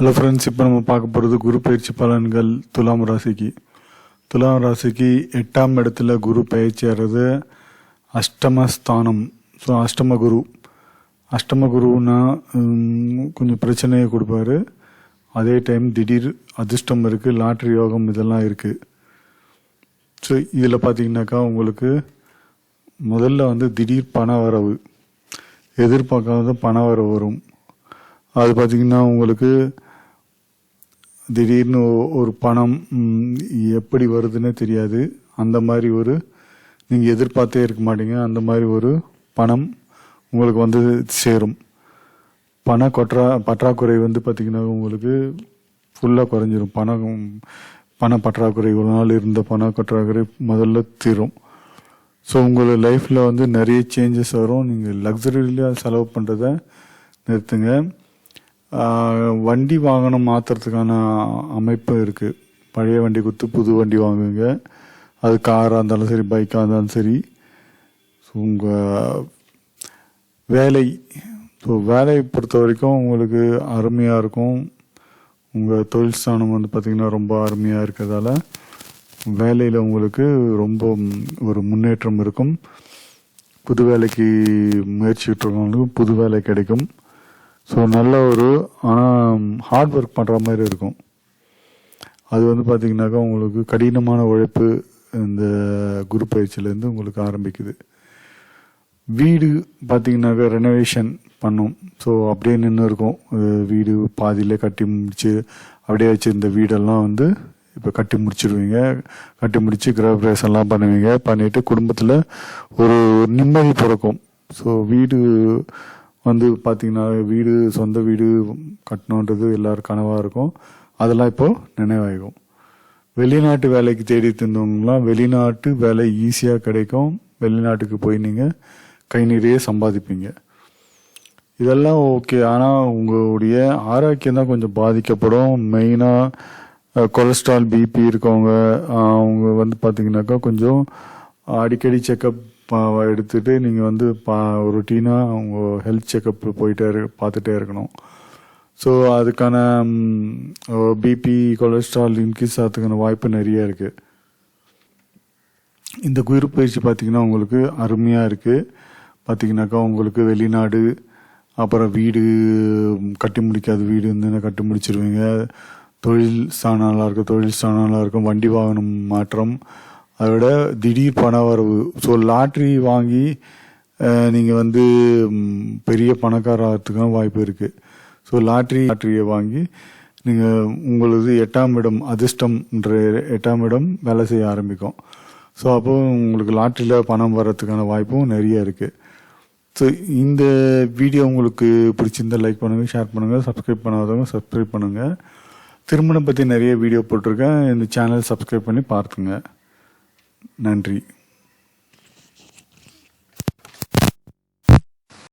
Hello friends இப்போ நம்ம பார்க்க போகிறது குரு பயிற்சி பலன்கள் துலாம் ராசிக்கு. துலாம் ராசிக்கு எட்டாம் இடத்துல குரு பயிற்சி ஆகிறது அஷ்டமஸ்தானம். ஸோ அஷ்டம குரு. அஷ்டம குருன்னா கொஞ்சம் பிரச்சனையை கொடுப்பாரு. அதே டைம் திடீர் அதிர்ஷ்டம் இருக்குது லாட்ரி யோகம் இதெல்லாம் இருக்குது ஸோ இதில் பார்த்தீங்கன்னாக்கா உங்களுக்கு முதல்ல வந்து திடீர் பண வரவு. எதிர்பார்க்காத பண வரவு வரும். அது பார்த்தீங்கன்னா உங்களுக்கு திடீர்னு ஒரு பணம் எப்படி வருதுன்னே தெரியாது. அந்த மாதிரி ஒரு நீங்கள் எதிர்பார்த்தே இருக்க மாட்டீங்க. அந்த மாதிரி ஒரு பணம் உங்களுக்கு வந்து சேரும். பண கொற்றா பற்றாக்குறை வந்து பார்த்திங்கன்னா உங்களுக்கு ஃபுல்லாக குறைஞ்சிரும். பணம் பண பற்றாக்குறை இவ்வளோ நாள் இருந்த பண பற்றாக்குறை முதல்ல தீரும். ஸோ உங்களோட லைஃப்பில் வந்து நிறைய சேஞ்சஸ் வரும். நீங்கள் லக்ஸரியில் செலவு பண்ணுறத நிறுத்துங்க. வண்டி வாகனம் மாற்றுறதுக்கான அமைப்பு இருக்குது பழைய வண்டி கொடுத்து புது வண்டி வாங்குங்க. அது காராக இருந்தாலும் சரி பைக்காக இருந்தாலும் சரி. ஸோ உங்கள் வேலை ஸோ வேலையை பொறுத்த வரைக்கும் உங்களுக்கு அருமையாக இருக்கும். உங்கள் தொழில் ஸ்தானம் வந்து பார்த்திங்கன்னா ரொம்ப அருமையாக இருக்கிறதால வேலையில் உங்களுக்கு ரொம்ப ஒரு முன்னேற்றம் இருக்கும். புது வேலைக்கு முயற்சிட்டு இருக்கவங்களுக்கு புது வேலை கிடைக்கும். ஸோ நல்ல ஒரு ஆனால் ஹார்ட் ஒர்க் பண்ணுற மாதிரி இருக்கும். அது வந்து பார்த்திங்கனாக்கா உங்களுக்கு கடினமான உழைப்பு இந்த குரு பயிற்சியிலேருந்து உங்களுக்கு ஆரம்பிக்குது. வீடு பார்த்தீங்கன்னாக்கா ரெனோவேஷன் பண்ணோம். ஸோ அப்படியே நின்று இருக்கும். வீடு பாதியிலே கட்டி முடிச்சு அப்படியே வச்சுருந்த வீடெல்லாம் வந்து இப்போ கட்டி முடிச்சிடுவீங்க கட்டி முடித்து கிரகப்பிரவேசம்லாம் பண்ணுவீங்க. பண்ணிவிட்டு குடும்பத்தில் ஒரு நிம்மதி பிறக்கும். ஸோ வீடு வந்து பார்த்தீங்கன்னா வீடு சொந்த வீடு கட்டணுன்றது எல்லாரும் கனவாக இருக்கும். அதெல்லாம் இப்போது நினைவாகும் வெளிநாட்டு வேலைக்கு தேடி இருந்தவங்களாம் வெளிநாட்டு வேலை ஈஸியாக கிடைக்கும். வெளிநாட்டுக்கு போய் நீங்கள் கை நிறைய சம்பாதிப்பீங்க. இதெல்லாம் ஓகே ஆனால் உங்களுடைய ஆரோக்கியம் தான் கொஞ்சம் பாதிக்கப்படும். மெயினாக கொலஸ்ட்ரால் பிபி இருக்கவங்க அவங்க வந்து பார்த்தீங்கன்னாக்கா கொஞ்சம் அடிக்கடி செக்கப் எடுத்துகிட்டு நீங்கள் வந்து பா ரொட்டீனாக அவங்க ஹெல்த் செக்கப் போயிட்டே இரு பார்த்துட்டே இருக்கணும். ஸோ அதுக்கான பிபி கொலஸ்ட்ரால் இன்க்ரீஸ் ஆகிறதுக்கான வாய்ப்பு நிறைய இருக்குது இந்த குயிர் பயிற்சி பார்த்தீங்கன்னா உங்களுக்கு அருமையாக இருக்குது பார்த்தீங்கன்னாக்கா உங்களுக்கு வெளிநாடு அப்புறம் வீடு கட்டி முடிக்காத வீடு இருந்ததுன்னா கட்டி முடிச்சிருவீங்க. தொழில் ஸ்தானம் நல்லா இருக்கும் தொழில் ஸ்தானம் நல்லா இருக்கும் வண்டி வாகனம் மாற்றம் அதை விட திடீர் பண வரவு. ஸோ லாட்ரி வாங்கி நீங்கள் வந்து பெரிய பணக்காரத்துக்கான வாய்ப்பு இருக்குது ஸோ லாட்ரி லாட்ரியை வாங்கி நீங்கள் உங்களது எட்டாம் இடம் அதிர்ஷ்டம்ன்ற எட்டாம் இடம் வேலை செய்ய ஆரம்பிக்கும். ஸோ அப்போ உங்களுக்கு லாட்ரியில் பணம் வர்றதுக்கான வாய்ப்பும் நிறைய இருக்குது ஸோ இந்த வீடியோ உங்களுக்கு பிடிச்சிருந்தால் லைக் பண்ணுங்கள் ஷேர் பண்ணுங்கள் சப்ஸ்கிரைப் பண்ணாதவங்க சப்ஸ்கிரைப் பண்ணுங்கள் திருமணம் பற்றி நிறைய வீடியோ போட்டிருக்கேன். இந்த சேனல் சப்ஸ்கிரைப் பண்ணி பார்த்துங்க. நன்றி.